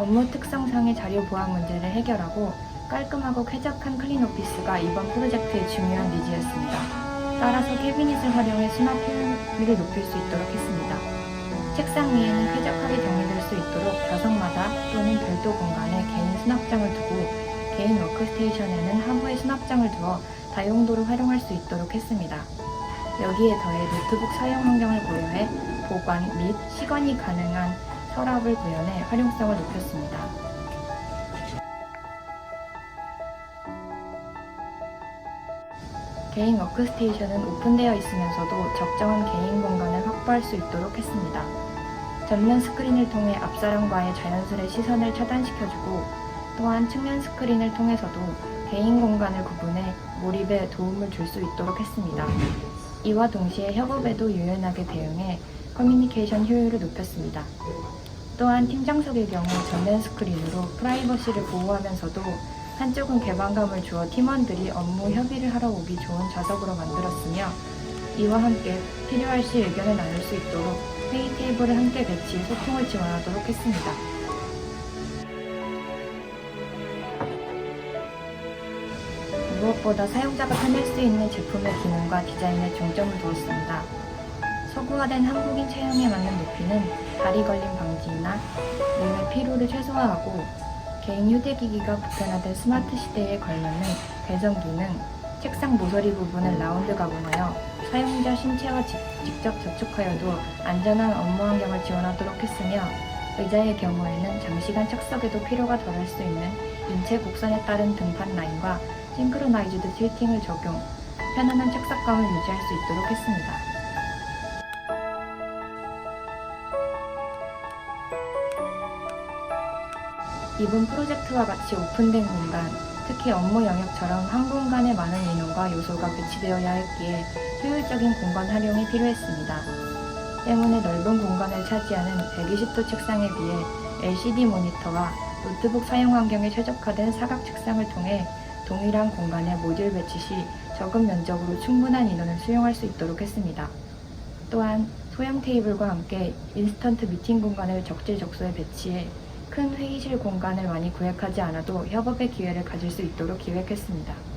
업무 특성상의 자료 보안 문제를 해결하고 깔끔하고 쾌적한 클린 오피스가 이번 프로젝트의 중요한 니즈였습니다. 따라서 캐비닛을 활용해 수납 효율을 높일 수 있도록 했습니다. 책상 위에는 쾌적하게 정리될 수 있도록 좌석마다 또는 별도 공간에 개인 수납장을 두고 개인 워크스테이션에는 하부에 수납장을 두어 다용도로 활용할 수 있도록 했습니다. 여기에 더해 노트북 사용 환경을 고려해 보관 및 시관이 가능한 서랍을 구현해 활용성을 높였습니다. 개인 워크스테이션은 오픈되어 있으면서도 적정한 개인 공간을 확보할 수 있도록 했습니다. 전면 스크린을 통해 앞사람과의 자연스레 시선을 차단시켜주고 또한 측면 스크린을 통해서도 개인 공간을 구분해 몰입에 도움을 줄 수 있도록 했습니다. 이와 동시에 협업에도 유연하게 대응해 커뮤니케이션 효율을 높였습니다. 또한 팀장석의 경우 전면 스크린으로 프라이버시를 보호하면서도 한쪽은 개방감을 주어 팀원들이 업무 협의를 하러 오기 좋은 좌석으로 만들었으며 이와 함께 필요할 시 의견을 나눌 수 있도록 회의 테이블을 함께 배치해 소통을 지원하도록 했습니다. 무엇보다 사용자가 편할 수 있는 제품의 기능과 디자인에 중점을 두었습니다. 서구화된 한국인 체형에 맞는 높이는 다리 걸림 방지나 몸의 피로를 최소화하고 개인 휴대기기가 보편화된 스마트 시대에 걸맞는 배선 기능, 책상 모서리 부분을 라운드 가공하여 사용자 신체와 직- 직접 접촉하여도 안전한 업무 환경을 지원하도록 했으며 의자의 경우에는 장시간 착석에도 피로가 덜할 수 있는 인체 곡선에 따른 등판 라인과 싱크로나이즈드 틸팅을 적용, 편안한 착석감을 유지할 수 있도록 했습니다. 이번 프로젝트와 같이 오픈된 공간, 특히 업무 영역처럼 한 공간에 많은 인원과 요소가 배치되어야 했기에 효율적인 공간 활용이 필요했습니다. 때문에 넓은 공간을 차지하는 120도 책상에 비해 LCD 모니터와 노트북 사용 환경에 최적화된 사각 책상을 통해 동일한 공간에 모듈 배치 시 적은 면적으로 충분한 인원을 수용할 수 있도록 했습니다. 또한 소형 테이블과 함께 인스턴트 미팅 공간을 적재적소에 배치해 큰 회의실 공간을 많이 구획하지 않아도 협업의 기회를 가질 수 있도록 기획했습니다.